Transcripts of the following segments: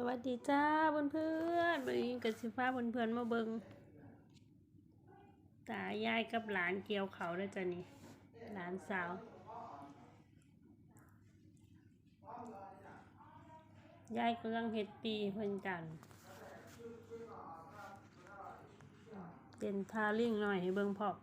สวัสดีจ้าเพื่อนเพื่อนๆวันนี้กับสิฟ้าเพื่อนเพื่อนมาเบิงตายายกับหลานเกี่ยวเขาแล้วจ้ะนี่หลานสาว ยายกำลังเฮ็ดปีเพิ่นกันเป็นทาลิ่งหน่อยให้เบิงพอก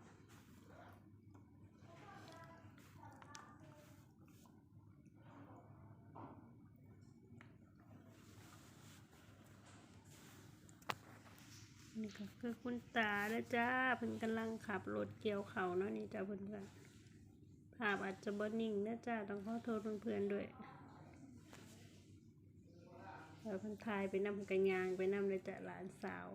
นี่ก็คือคุณตาแล้วจ้าเพิ่นกำลังขับรถเกี่ยวเขาเนาะนี่จ้าเพื่อนๆภาพอาจจะบ่นิ่งนะจ้าต้องขอโทษเพื่อนๆด้วยเราเพิ่นทายไปนำกันยางไปนำเลยจ้ะหลานสาว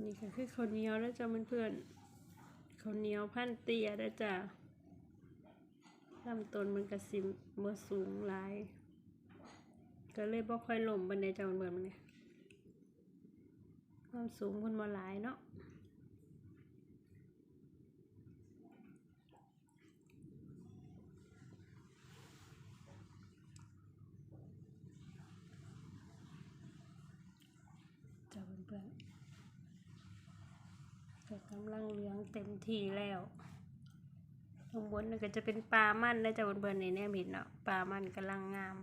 นี่ก็คือข้าวเหนียวแล้วจ้ะเพื่อนๆข้าวเหนียวพันเตียแล้วจ้ะลำต้นมันกระสิมบ่สูงหลาย ก็เลยบ่ค่อยล่มบันไดจ้ะเพื่อนๆมันเนี่ยความสูงคนบ่หลายเนาะจ้ะเพื่อนๆ กำลังเหลืองเต็มที่แล้วข้างบนนี่ก็จะเป็นปลามันนะจ้ะเพื่อนๆในแนมเห็นเนาะปลามันกำลังงาม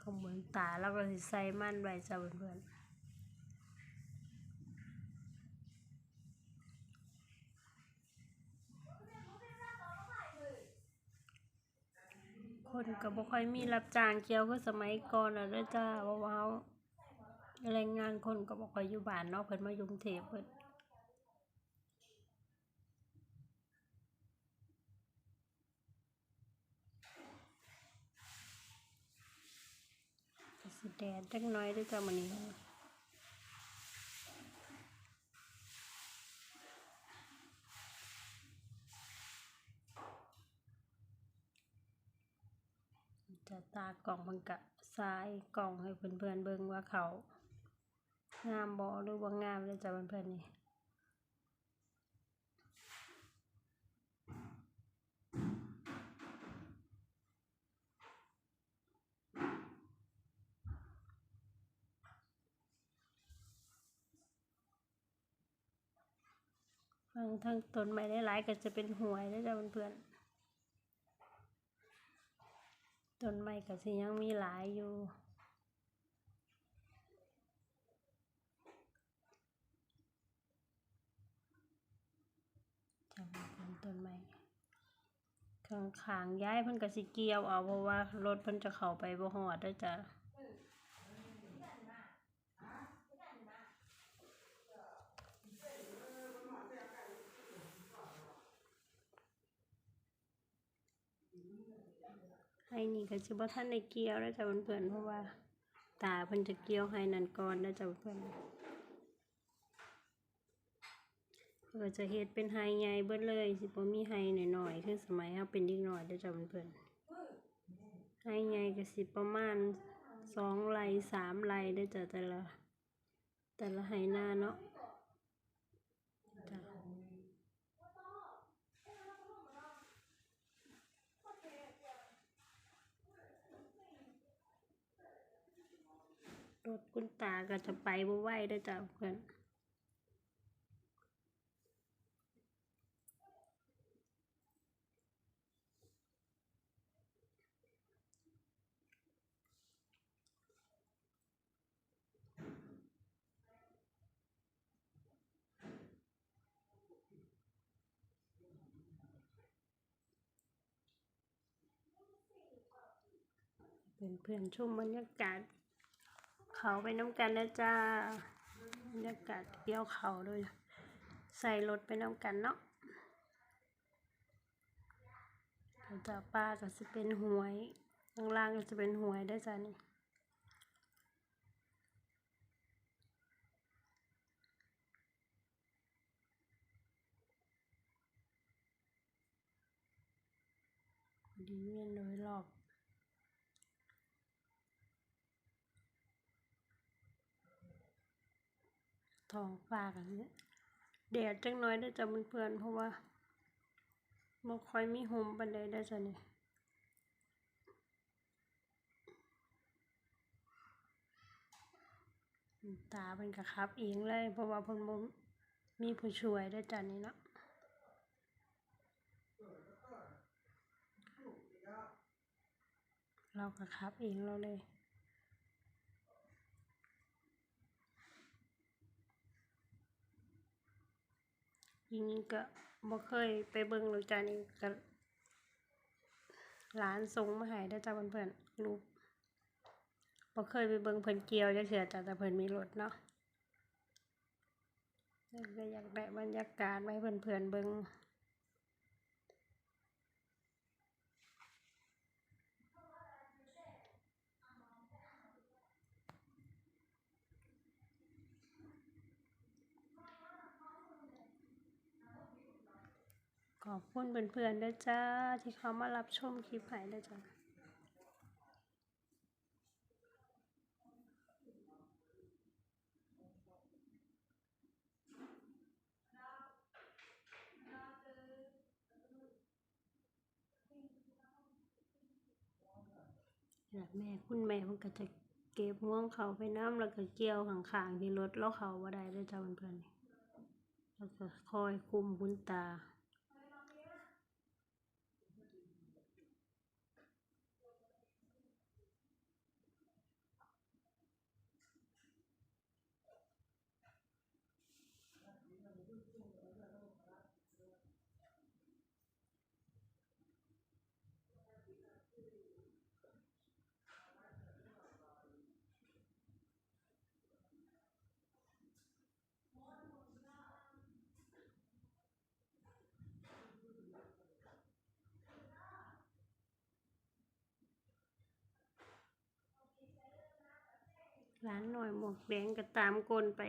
ข้างบนตาแล้วก็สใส่มันไว้จ้ะเพื่อนๆคนก็บ่ค่อยมีรับจ้างเกี่ยวคือสมัยก่อนแล้วเด้อจ้าเพราว่าแรงงานคนก็บ่ค่อยอยู่บ้านเนาะเพิ่นมาอยู่กรุงเทพเพิ่น สิแดดจักหน่อยด้อจ้ามันนี้จะตากล่องมันกะซ้ายกล่องให้เพื่อนๆเบิ่งว่าเขา งามบอหรือว่างามเลยจ้ะเพื่อนๆนี่ บางทั้งต้นไม้หลายๆก็จะเป็นหวยแล้วจ้ะเพื่อนๆต้นไม้ก็สิยังมีหลายอยู่จังเป็นต้นไม้ข้างขางๆย้ายเพิ่นก็สิเกี่ยวเอาเพราะว่ารถเพิ่นจะเข้าไปบ่ฮอดเด้อจ้ะ ให้นี่ก็สิบ่ทันได้เกี่ยวแล้วจ้ะเพื่อนๆเพราะว่า ตาเพิ่นจะเกี่ยวให้นั่นก่อนนะจ้ะเพื่อนเพื่อจะเฮ็ดเป็นไฮใหญ่เบิดเลย สิบ่มีไฮหน้อยๆคือสมัยเฮาเป็นเด็กน้อยเด้อจ้ะเพื่อนๆไฮใหญ่ก็สิประมาณสองไร่สามไร่เด้อจ้ะแต่ละ แต่ละไฮหน้าเนาะ รถคุณตาก็จะไปบ่ไหวเด้จ้ะเพื่อนเพื่อนเพื่อนๆชมบรรยากาศ เขาไปน้ำกันนะจ้าบรรยากาศเกี่ยวเขาด้วยใส่รถไปน้ำกันเนาะจ้าป้าก็จะเป็นหวยข้างล่างก็จะเป็นหวยได้จ้านี่บริเวณโดยหรอบ ท้องฟ้ากันเนี่ยแดดจังน้อยได้จ้ะเพื่อนๆเพราะว่าบ่ค่อยมีลมปานใดเด้จ้ะนี่อืมตาเพิ่นก็ขับเองเลย เพราะว่าเพิ่นบ่มีผู้ช่วยเด้จ้ะนี่เนาะเราก็ขับเองเราเลย ยังก็บ่เคยไปเบิ่งหรอจานี่ก็หลานส่งมาให้ได้จ้ะเพื่อนๆรูปบ่เคยไปเบิ่งเพิ่นเกี่ยวจะเทื่อจ้ะแต่เพิ่นมีรถเนาะก็อยากได้บรรยากาศมาให้เพื่อนๆเบิ่งข อบคุณเพื่อนๆด้อจ้า ที่เขามารับชมคลิปให้เด้อจ้ะแม่คุณแม่เพิ่นก็จะเก็บห่วงเขาไปน้ำแล้วก็เกี่ยวข้างๆที่รถเลาเขาบ่าได้ด้อจ้ะเพื่อนๆแล้วก็คอยคุมคุณตา หลานน้อยหมวกแดงก็ตามกลนไป